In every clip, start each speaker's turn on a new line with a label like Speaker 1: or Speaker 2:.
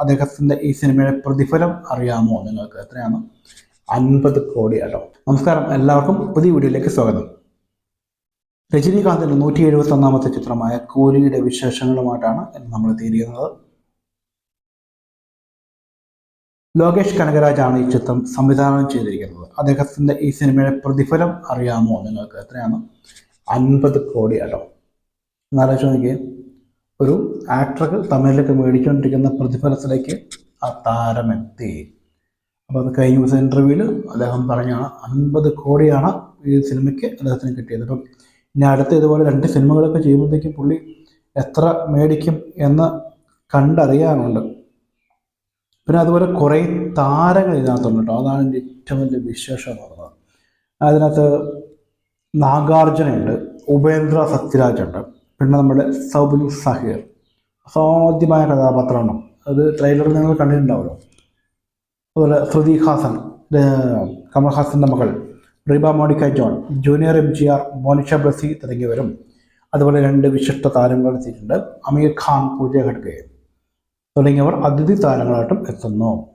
Speaker 1: അദ്ദേഹത്തിന്റെ ഈ സിനിമയുടെ പ്രതിഫലം അറിയാമോ നിങ്ങൾക്ക്? എത്രയാണ്? അൻപത് കോടി കേട്ടോ നമസ്കാരം എല്ലാവർക്കും പുതിയ വീഡിയോയിലേക്ക് സ്വാഗതം. രജനീകാന്തിന്റെ നൂറ്റി എഴുപത്തി ഒന്നാമത്തെ ചിത്രമായ കൂലിയുടെ വിശേഷങ്ങളുമായിട്ടാണ് നമ്മൾ എത്തിയിരിക്കുന്നത്. ലോകേഷ് കനകരാജാണ് ഈ ചിത്രം സംവിധാനം ചെയ്തിരിക്കുന്നത്. അദ്ദേഹത്തിന്റെ ഈ സിനിമയുടെ പ്രതിഫലം അറിയാമോ നിങ്ങൾക്ക്? എത്രയാണ്? അൻപത് കോടിയാട്ടോ എന്നാലോചിച്ച് നോക്കിയേ. ഒരു ആക്ടറുകൾ തമിഴിലേക്ക് മേടിച്ചുകൊണ്ടിരിക്കുന്ന പ്രതിഫലത്തിലേക്ക് ആ താരമെത്തി അപ്പോൾ അത് കഴിഞ്ഞ ദിവസം ഇന്റർവ്യൂവിൽ അദ്ദേഹം പറഞ്ഞാണ് അൻപത് കോടിയാണ് ഈ സിനിമയ്ക്ക് അദ്ദേഹത്തിന് കിട്ടിയത്. അപ്പം ഇനി അടുത്ത ഇതുപോലെ രണ്ട് സിനിമകളൊക്കെ ചെയ്യുമ്പോഴത്തേക്കും പുള്ളി എത്ര മേടിക്കും എന്ന് കണ്ടറിയാനുണ്ട്. പിന്നെ അതുപോലെ കുറേ താരങ്ങൾ ഇതിനകത്തുണ്ട് കേട്ടോ അതാണ് എന്റെ ഏറ്റവും വലിയ വിശേഷം എന്ന് പറയുന്നത്. അതിനകത്ത് നാഗാർജുനയുണ്ട് ഉപേന്ദ്ര സത്യരാജുണ്ട് പിന്നെ നമ്മുടെ സൗബിൻ സഹീർ. അസാധ്യമായ കഥാപാത്രമാണ്. അത് ട്രെയിലറിൽ നിങ്ങൾ കണ്ടിട്ടുണ്ടാവുമല്ലോ. അതുപോലെ ശ്രുതി ഹാസൻ കമൽ കമൽഹാസന്റെ മകൾ Reeba Monica John junior M G R Monisha Blessy തുടങ്ങിയവരും അതുപോലെ രണ്ട് വിശിഷ്ട താരങ്ങൾ എത്തിയിട്ടുണ്ട്. അമീർ ഖാൻ പൂജ ഖഡ്ഗെ തുടങ്ങിയവർ അതിഥി താരങ്ങളായിട്ടും എത്തുന്നു.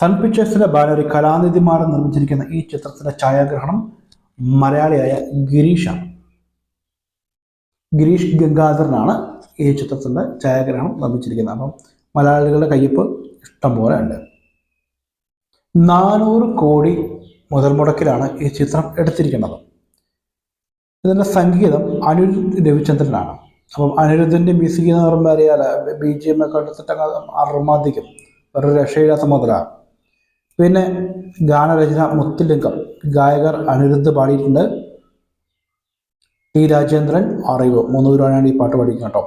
Speaker 1: സൺ പിക്ചേഴ്സിന്റെ ബാലറി കലാനിധിമാരെ നിർമ്മിച്ചിരിക്കുന്ന ഈ ചിത്രത്തിന്റെ ഛായാഗ്രഹണം മലയാളിയായ ഗിരീഷാണ്. ഗിരീഷ് ഗംഗാധരനാണ് ഈ ചിത്രത്തിന്റെ ഛായാഗ്രഹണം നിർമ്മിച്ചിരിക്കുന്നത്. അപ്പം മലയാളികളുടെ കയ്യൊപ്പ് ഇഷ്ടം പോലെ ഉണ്ട്. നാനൂറ് കോടി മുതൽ മുടക്കിലാണ് ഈ ചിത്രം എടുത്തിരിക്കുന്നത്. ഇതിന്റെ സംഗീതം അനിരുദ്ധ് രവിചന്ദ്രനാണ്. അപ്പം അനിരുദ്ധിന്റെ മ്യൂസിക് എന്ന് പറയുമ്പോൾ അറിയാല ബി ജി എം ഒക്കെ എടുത്തിട്ട് അർമാദിക്കും. ഒരു രക്ഷയില്ലാത്ത മുതല പിന്നെ ഗാനരചന മുത്തുലിംഗം. ഗായകർ അനിരുദ്ധ് പാടിയിട്ടുണ്ട്. ടി രാജേന്ദ്രൻ അറിവ്. മൂന്ന് പേരാണ് ഈ പാട്ട് പഠിക്കുന്നത് കേട്ടോ.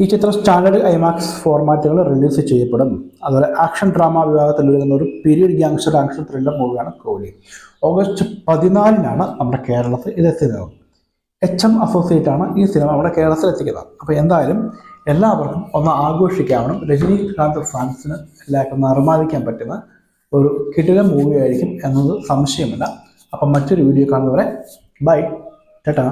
Speaker 1: ഈ ചിത്രം സ്റ്റാൻഡേർഡ് ഐമാക്സ് ഫോർമാറ്റുകൾ റിലീസ് ചെയ്യപ്പെടും. അതുപോലെ ആക്ഷൻ ഡ്രാമ വിഭാഗത്തിൽ വരുന്ന ഒരു പീരിയഡ് ഗ്യാങ്സ്റ്റർ ആക്ഷൻ ത്രില്ലർ മൂവിയാണ് കോഹ്ലി ഓഗസ്റ്റ് പതിനാലിനാണ് നമ്മുടെ കേരളത്തിൽ ഇത് എത്തുന്നത് എച്ച് എം അസോസിയേറ്റ് ആണ് ഈ സിനിമ നമ്മുടെ കേരളത്തിൽ എത്തിക്കുന്നത്. അപ്പോൾ എന്തായാലും എല്ലാവർക്കും ഒന്ന് ആഘോഷിക്കാവണം. രജനീകാന്ത് ഫാൻസിന് എല്ലാവർക്കും നിർമ്മാതിക്കാൻ പറ്റുന്ന ഒരു കിടില മൂവിയായിരിക്കും എന്നത് സംശയമില്ല. അപ്പം മറ്റൊരു വീഡിയോ കാണുന്നവരെ ബൈ ടാറ്റാ